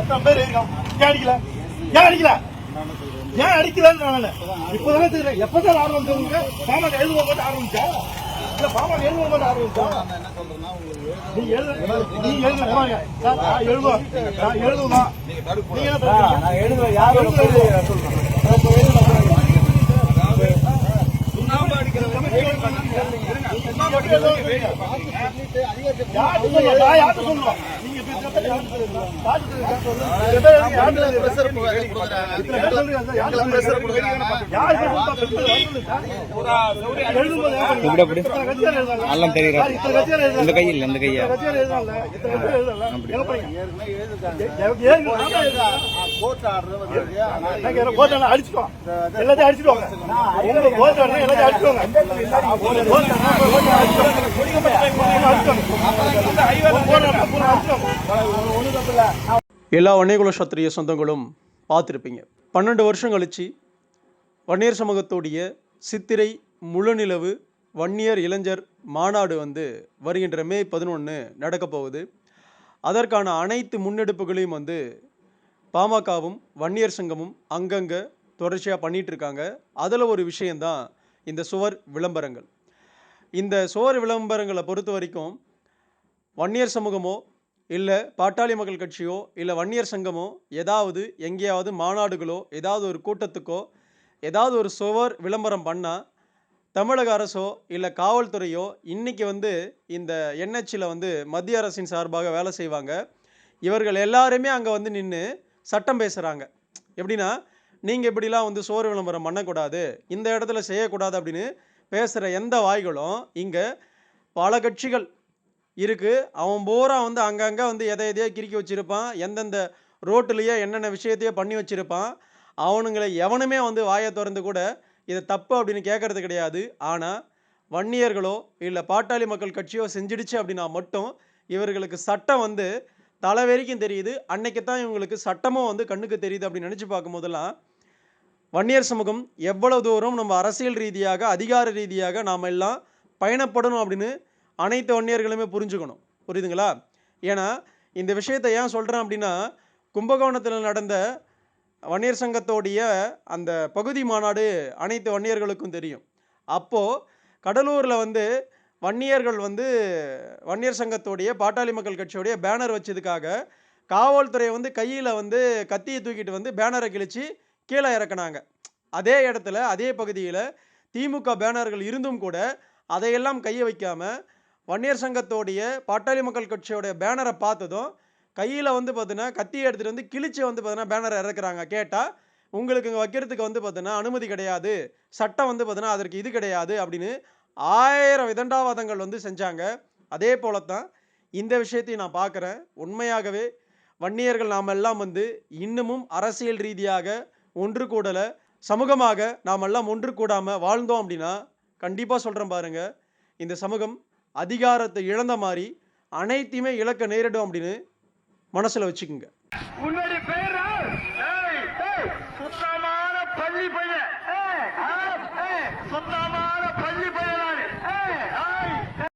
எத்தனை பேர்? ஏன் அடிக்கல? ஏன் அடிக்கல? ஏன் அடிக்கலன்னு நான் இப்பதானே தெரியும் எப்பதான் ஆரம்பிச்சு உங்களுக்கு? பாமக எழுதுவோம் போட்டு ஆரம்பிச்சா? இல்ல பாமக எழுதுவோம் போட்டு ஆரம்பிச்சா? நீ எழுது நீ எழுது போங்க சார், நான் எழுதுவேன் நான் எழுதுவேன் நீங்க எழுதுவேன் யார் எழுதுவேன். எல்லாம் தெரியுறா. இந்த கையில் இந்த கையா எல்லாத்தையும் கட்சியார் எல்லாத்தையும் இத்தனை கட்சியார் எழுதுறாங்க. எங்க போறீங்க? ஏன் நான் தான் எழுதுறேன். நாங்க யாரோ கோர்ட்டால அடிச்சுட்டோம். எல்லாத்தையும் அடிச்சுடுவாங்க. உங்க கோர்ட்டால எல்லாத்தையும் அடிச்சுடுவாங்க. உங்க கோர்ட்டால கோர்ட்டால அடிச்சுடுவாங்க. அடிச்சுடுவாங்க. கோர்ட்டால பூரா அடிச்சுடுவாங்க. எல்லா வன்னியகுல சத்திரிய சொந்தங்களும் பார்த்துருப்பீங்க. பன்னெண்டு வருஷம் கழிச்சு வன்னியர் சமூகத்துடைய சித்திரை முழுநிலவு வன்னியர் இளைஞர் மாநாடு வந்து வருகின்ற மே பதினொன்று நடக்கப் போகுது. அதற்கான அனைத்து முன்னெடுப்புகளையும் வந்து பாமகவும் வன்னியர் சங்கமும் அங்கங்கே தொடர்ச்சியாக பண்ணிகிட்ருக்காங்க இருக்காங்க. அதில் ஒரு விஷயந்தான் இந்த சுவர் விளம்பரங்கள். இந்த சுவர் விளம்பரங்களை பொறுத்த வரைக்கும் வன்னியர் சமூகமோ இல்லை பாட்டாளி மக்கள் கட்சியோ இல்லை வன்னியர் சங்கமோ ஏதாவது எங்கேயாவது மாநாடுகளோ ஏதாவது ஒரு கூட்டத்துக்கோ ஏதாவது ஒரு சுவர் விளம்பரம் பண்ணால் தமிழக அரசோ இல்லை காவல்துறையோ இன்றைக்கி வந்து இந்த என்ஹெச்சில் வந்து மத்திய அரசின் சார்பாக வேலை செய்வாங்க. இவர்கள் எல்லாருமே அங்கே வந்து நின்று சட்டம் பேசுகிறாங்க எப்படின்னா நீங்கள் இப்படிலாம் வந்து சோறு விளம்பரம் பண்ணக்கூடாது இந்த இடத்துல செய்யக்கூடாது அப்படின்னு பேசுகிற எந்த வாய்களும் இங்கே பல கட்சிகள் இருக்குது அவன் பூரா வந்து அங்கங்கே வந்து எதை எதையோ கிறுக்கி வச்சுருப்பான். எந்தெந்த ரோட்டுலேயோ என்னென்ன விஷயத்தையோ பண்ணி வச்சுருப்பான். அவனுங்களை எவனுமே வந்து வாயை திறந்து கூட இதை தப்பு அப்படின்னு கேட்கறது கிடையாது. ஆனால் வன்னியர்களோ இல்லை பாட்டாளி மக்கள் கட்சியோ செஞ்சிடுச்சு அப்படின்னா மட்டும் இவர்களுக்கு சட்டம் வந்து தலை வரைக்கும் தெரியுது. அன்னைக்கு தான் இவங்களுக்கு சட்டமும் வந்து கண்ணுக்கு தெரியுது அப்படின்னு நினச்சி பார்க்கும்போதெல்லாம் வன்னியர் சமூகம் எவ்வளவு தூரம் நம்ம அரசியல் ரீதியாக அதிகார ரீதியாக நாம் எல்லாம் பயணப்படணும் அப்படின்னு அனைத்து வன்னியர்களுமே புரிஞ்சுக்கணும். புரியுதுங்களா? ஏன்னா இந்த விஷயத்தை ஏன் சொல்கிறேன் அப்படின்னா கும்பகோணத்தில் நடந்த வன்னியர் சங்கத்தோடைய அந்த பகுதி மாநாடு அனைத்து வன்னியர்களுக்கும் தெரியும். அப்போது கடலூரில் வந்து வன்னியர்கள் வந்து வன்னியர் சங்கத்தோடைய பாட்டாளி மக்கள் கட்சியோடைய பேனர் வச்சதுக்காக காவல்துறை வந்து கையில் வந்து கத்தியை தூக்கிட்டு வந்து பேனரை கிழிச்சு கீழே இறக்குனாங்க. அதே இடத்துல அதே பகுதியில் திமுக பேனர்கள் இருந்தும் கூட அதையெல்லாம் கையை வைக்காமல் வன்னியர் சங்கத்தோடைய பாட்டாளி மக்கள் கட்சியோடைய பேனரை பார்த்ததும் கையில் வந்து பார்த்தீங்கன்னா கத்தியை எடுத்துகிட்டு வந்து கிழிச்சு வந்து பார்த்தீங்கன்னா பேனரை இறக்குறாங்க. கேட்டால் உங்களுக்கு இங்கே வைக்கிறதுக்கு வந்து பார்த்தீங்கன்னா அனுமதி கிடையாது. சட்டம் வந்து பார்த்தீங்கன்னா அதற்கு இது கிடையாது அப்படின்னு ஆயிரம் விதண்டாவாதங்கள் வந்து செஞ்சாங்க. அதே போல தான் இந்த விஷயத்தையும் நான் பார்க்குறேன். உண்மையாகவே வன்னியர்கள் நாம் எல்லாம் வந்து இன்னமும் அரசியல் ரீதியாக ஒன்று கூடலை. சமூகமாக நாம் எல்லாம் ஒன்று கூடாமல் வாழ்ந்தோம் அப்படின்னா கண்டிப்பாக சொல்கிறேன் பாருங்க. இந்த சமூகம் அதிகாரத்தை இழந்த மாதிரி அனைத்தையுமே இழக்க நேரிடும் அப்படின்னு மனசில் வச்சுக்கோங்க. உன்னுடைய சுத்தமான பள்ளி பையன். சுத்தமான பள்ளி பையன்